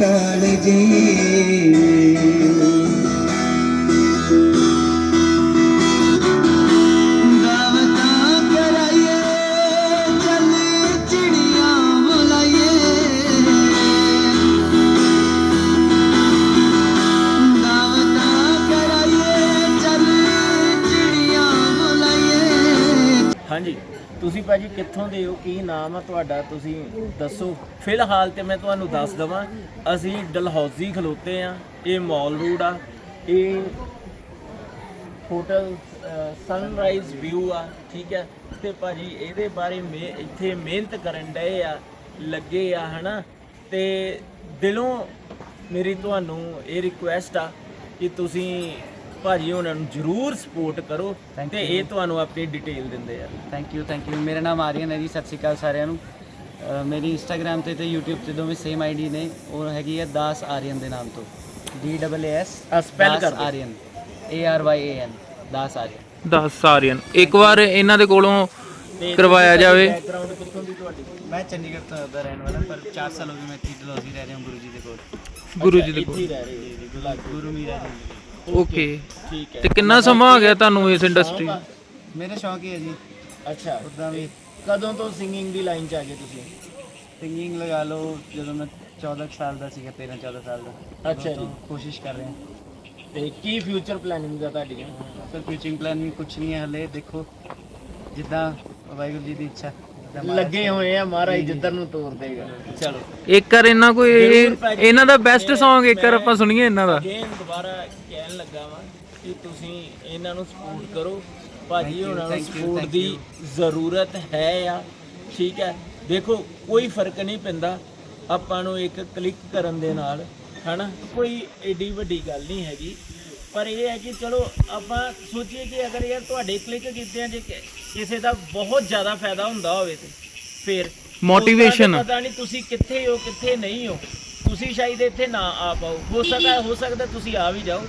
ਕਾਲ ਤੁਸੀਂ ਭਾਜੀ ਕਿੱਥੋਂ ਦੇ ਹੋ? ਕੀ ਨਾਮ ਆ ਤੁਹਾਡਾ? ਤੁਸੀਂ ਦੱਸੋ। ਫਿਲਹਾਲ ਤੇ ਮੈਂ ਤੁਹਾਨੂੰ ਦੱਸ ਦਵਾਂ, ਅਸੀਂ ਡਲਹੌਜ਼ੀ ਖਲੋਤੇ ਆ, ਇਹ ਮਾਲ ਰੋਡ ਆ, ਇਹ ਹੋਟਲ ਸਨਰਾਈਜ਼ ਵਿਊ ਆ, ਠੀਕ ਹੈ? ਤੇ ਭਾਜੀ ਇਹਦੇ ਬਾਰੇ ਮੇ ਇੱਥੇ ਮਿਹਨਤ ਕਰਨ ਡਏ ਆ, ਲੱਗੇ ਆ, ਹਨਾ? ਤੇ ਦਿਲੋਂ ਮੇਰੀ ਤੁਹਾਨੂੰ ਇਹ ਰਿਕੁਐਸਟ ਆ ਕਿ ਤੁਸੀਂ ਭਾਜੀ ਉਹਨਾਂ ਨੂੰ ਜਰੂਰ ਸਪੋਰਟ ਕਰੋ Thank ਤੇ you. ਇਹ ਤੁਹਾਨੂੰ ਆਪਣੀ ਡਿਟੇਲ ਦਿੰਦੇ ਆ। ਥੈਂਕ ਯੂ ਥੈਂਕ ਯੂ ਮੇਰਾ ਨਾਮ ਆਰੀਅਨ ਹੈ ਜੀ ਸਤਿ ਸ਼੍ਰੀ ਅਕਾਲ ਸਾਰਿਆਂ ਨੂੰ। ਮੇਰੀ ਇੰਸਟਾਗ੍ਰam ਤੇ ਤੇ YouTube ਤੇ ਦੋਵੇਂ ਸੇਮ ਆਈਡੀ ਨੇ। ਉਹ ਹੈਗੀ ਹੈ ਦਾਸ ਆਰੀਅਨ ਦੇ ਨਾਮ ਤੋਂ। D W S ਆ spell ਕਰ ਦਿਓ। Aryan. A R Y A N Das Aryan. 10 ਸਾਰੀਆਂ ਇੱਕ ਵਾਰ ਇਹਨਾਂ ਦੇ ਕੋਲੋਂ ਕਰਵਾਇਆ ਜਾਵੇ। ਬੈਕਗ੍ਰਾਉਂਡ ਕਿੱਥੋਂ ਦੀ ਤੁਹਾਡੀ? ਮੈਂ ਚੰਡੀਗੜ੍ਹ ਤੋਂ ਦਾ ਰਹਿਣ ਵਾਲਾ ਪਰ 4 ਸਾਲ ਹੋ ਗਏ ਮੈਂ ਇੱਥੇ ਡਲਹੌਜ਼ੀ ਰਹਿ ਰਿਹਾ ਹਾਂ ਗੁਰੂ ਜੀ ਦੇ ਕੋਲ। ਗੁਰੂ ਜੀ ਦੇ ਇੱਥੇ ਹੀ ਕੋਲ ਰਹਿ ਰਹੇ ਜੀ ਗੁਲਾਬ। ਗੁਰੂ ਮੀਰਾ ਜੀ। ਓਕੇ। ਠੀਕ ਹੈ। ਤੇ ਕਿੰਨਾ ਸਮਾਂ ਹੋ ਗਿਆ ਤੁਹਾਨੂੰ ਇਸ ਇੰਡਸਟਰੀ ਮੇਰਾ ਸ਼ੌਂਕ ਹੀ ਹੈ ਜੀ। ਅੱਛਾ। ਉਦਾਂ ਵੀ। ਕਦੋਂ ਤੋਂ ਸਿੰਗਿੰਗ ਦੀ ਲਾਈਨ 'ਚ ਆ ਗਏ ਤੁਸੀਂ? ਸਿੰਗਿੰਗ ਲਗਾ ਲਓ ਜਦੋਂ ਮੈਂ 14 ਕੁ ਸਾਲ ਦਾ ਸੀਗਾ 13 14 ਸਾਲ ਦਾ। ਅੱਛਾ ਜੀ। ਕੋਸ਼ਿਸ਼ ਕਰ ਰਹੇ। ਹਾਂ ਤੇ ਕੀ ਫਿਊਚਰ ਪਲੈਨਿੰਗ ਦਾ ਤੁਹਾਡੀਆਂ ਸਰ ਫਿਊਚਰਿੰਗ ਪਲਾਨ ਕੁਝ ਨਹੀਂ ਹੈ ਹਲੇ। ਦੇਖੋ ਜਿੱਦਾਂ ਵਾਹਿਗੁਰੂ ਜੀ ਦੀ ਇੱਛਾ। ਲੱਗੇ ਹੋਏ ਆ ਮਹਾਰਾਜ ਜਿੱਧਰ ਨੂੰ ਤੋਰ ਦੇਗਾ ਚਲੋ। ਇੱਕ ਵਾਰ ਇਹਨਾਂ ਕੋਈ। ਇਹਨਾਂ ਦਾ ਬੈਸਟ Song ਇੱਕ ਵਾਰ ਆਪਾਂ ਸੁਣੀਏ ਇਹਨਾਂ ਦਾ। ਅਗੇਨ ਦੁਬਾਰਾ ਕਹਿਣ ਲੱਗਾ ਵਾਂ ਕਿ ਤੁਸੀਂ ਇਹਨਾਂ ਨੂੰ ਸਪੋਰਟ ਕਰੋ। ਭਾਜੀ ਉਹਨਾਂ ਨੂੰ ਸਪੋਰਟ ਦੀ. ਜ਼ਰੂਰਤ ਹੈ ਆ। ਠੀਕ ਹੈ। ਦੇਖੋ ਕੋਈ ਫ਼ਰਕ ਨਹੀਂ ਪੈਂਦਾ। ਆਪਾਂ ਨੂੰ ਇੱਕ ਕਲਿੱਕ ਕਰਨ ਦੇ ਨਾਲ ਹਨਾ? ਕੋਈ ਏਡੀ ਵੱਡੀ ਗੱਲ ਨਹੀਂ ਹੈਗੀ। ਪਰ ਇਹ ਹੈ ਕਿ ਚਲੋ ਆਪਾਂ ਸੋਚੀਏ ਕਿ ਅਗਰ ਯਾਰ ਤੁਹਾਡੇ ਕਲਿੱਕ ਕੀਤਿਆਂ ਜੇ ਕਿ- ਕਿਸੇ ਦਾ ਬਹੁਤ ਜ਼ਿਆਦਾ ਫਾਇਦਾ ਹੁੰਦਾ ਹੋਵੇ ਤੇ ਫਿਰ Motivation. ਪਤਾ ਨਹੀਂ ਤੁਸੀਂ ਕਿੱਥੇ ਹੋ ਕਿੱਥੇ ਨਹੀਂ ਹੋ। ਤੁਸੀਂ ਸ਼ਾਇਦ ਇੱਥੇ ਨਾ ਆ ਪਾਓ। ਹੋ ਸਕਦਾ ਹੋ ਸਕਦਾ ਤੁਸੀਂ ਆ ਵੀ ਜਾਓ।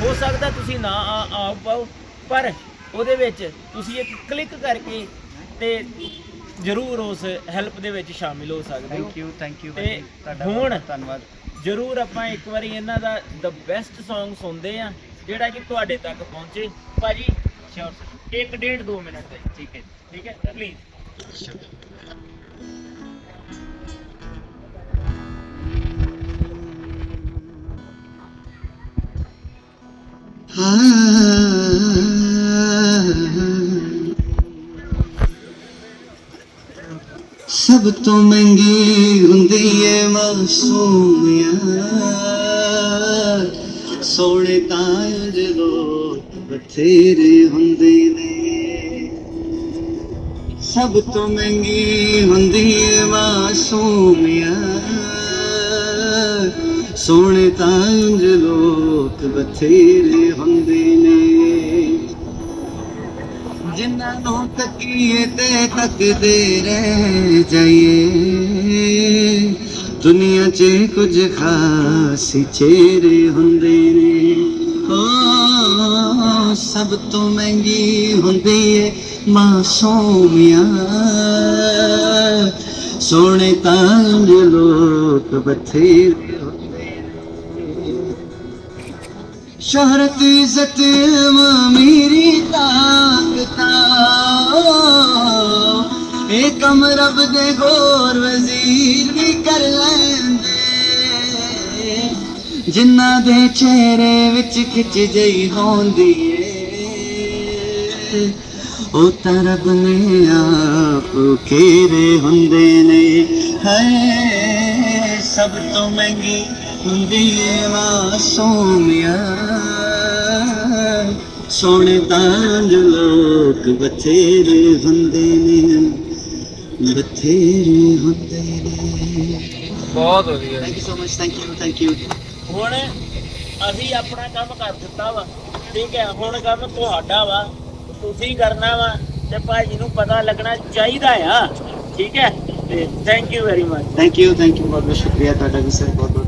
ਹੋ ਸਕਦਾ ਤੁਸੀਂ ਨਾ ਆ ਆ ਪਾਓ। ਪਰ ਉਹਦੇ ਵਿੱਚ ਤੁਸੀਂ ਇੱਕ ਕਲਿੱਕ ਕਰਕੇ ਤੇ ਜ਼ਰੂਰ ਉਸ ਹੈਲਪ ਦੇ ਵਿੱਚ ਸ਼ਾਮਿਲ ਹੋ ਸਕਦੇ ਹੋ। ਥੈਂਕ ਯੂ ਥੈਂਕ ਯੂ ਤੇ ਤੁਹਾਡਾ ਹੁਣ- ਬਹੁਤ ਧੰਨਵਾਦ। ਜ਼ਰੂਰ ਆਪਾਂ ਇੱਕ ਵਾਰੀ ਇਹਨਾਂ ਦਾ ਦ ਬੈਸਟ Song ਸੁਣਦੇ ਆ ਜਿਹੜਾ ਕਿ ਤੁਹਾਡੇ ਤੱਕ ਪਹੁੰਚੇ। ਭਾਜੀ ਸ਼ੋਰ, ਇੱਕ ਡੇਢ ਦੋ ਮਿੰਟ ਦੇ ਠੀਕ ਹੈ ਠੀਕ ਹੈ ਪਲੀਜ਼ ਸਭ ਤੋਂ ਮਹਿੰਗੀ ਹੁੰਦੀ ਏ ਮਾਸੂਮੀਆਂ। ਸੋਹਣੇ ਤਾਂ ਜਦੋਂ ਬਥੇਰੇ ਹੁੰਦੇ ਨੇ। ਸਭ ਤੋਂ ਮਹਿੰਗੀ ਹੁੰਦੀ ਏ ਮਾਸੂਮੀਆਂ ਸੋਹਣੇ ਤਾਂ ਲੋਕ ਬਥੇਰੇ ਹੁੰਦੇ ਨੇ। ਜਿਨ੍ਹਾਂ ਨੂੰ ਤੱਕੀਏ ਤੇ ਤੱਕਦੇ ਰਹਿ ਜਾਈਏ। ਦੁਨੀਆ 'ਚ ਕੁਝ ਖਾਸ ਚਿਹਰੇ ਹੁੰਦੇ ਨੇ। ਓ ਸਭ ਤੋਂ ਮਹਿੰਗੀ ਹੁੰਦੀ ਏ ਮਾਸੂਮੀਆਂ ਸੋਹਣੇ ਤਾਂ ਲੋਕ ਬਥੇਰੇ ਹੁੰਦੇ ਸ਼ੋਹਰਤ ਇੱਜ਼ਤ ਮੇਰੀ ਤਾਕਤਾਂ ਇਹ ਕਮ ਰੱਬ ਦੇ ਗੌਰ ਵਜ਼ੀਰ ਵੀ ਕਰ ਲੈਂਦੇ। ਜਿਨ੍ਹਾਂ ਦੇ ਚਿਹਰੇ ਵਿੱਚ ਖਿੱਚ ਜਈ ਹੁੰਦੀ ਏ, ਉਹ ਤਾਂ ਰੱਬ ਨੇ ਆਪ ਘੇਰੇ ਹੁੰਦੇ ਨੇ। ਹੈ ਸਭ ਤੋਂ ਮਹਿੰਗੀ ਹੁੰਦੀ ਏ ਮਾਸੂਮੀਆਂ ਸੋਹਣੇ ਤਾਂ ਜੋ ਲੋਕ ਬਥੇਰੇ ਹੁੰਦੇ ਨੇ। ਬਥੇਰੇ ਹੁੰਦੇ ਨੇ। ਬਹੁਤ ਵਧੀਆ। Thank you so much thank you thank you ਹੁਣ ਅਸੀਂ ਆਪਣਾ ਕੰਮ ਕਰ ਦਿੱਤਾ ਵਾ। ਠੀਕ ਹੈ ਹੁਣ ਕੰਮ ਤੁਹਾਡਾ ਵਾ। ਤੁਸੀਂ ਕਰਨਾ ਵਾ ਤੇ ਭਾਜੀ ਨੂੰ ਪਤਾ ਲੱਗਣਾ ਚਾਹੀਦਾ ਆ। ਠੀਕ ਹੈ ਤੇ thank you very much thank you thank you ਬਹੁਤ ਬਹੁਤ ਸ਼ੁਕਰੀਆ ਤੁਹਾਡਾ ਵੀ ਸਰ ਬਹੁਤ ਬਹੁਤ।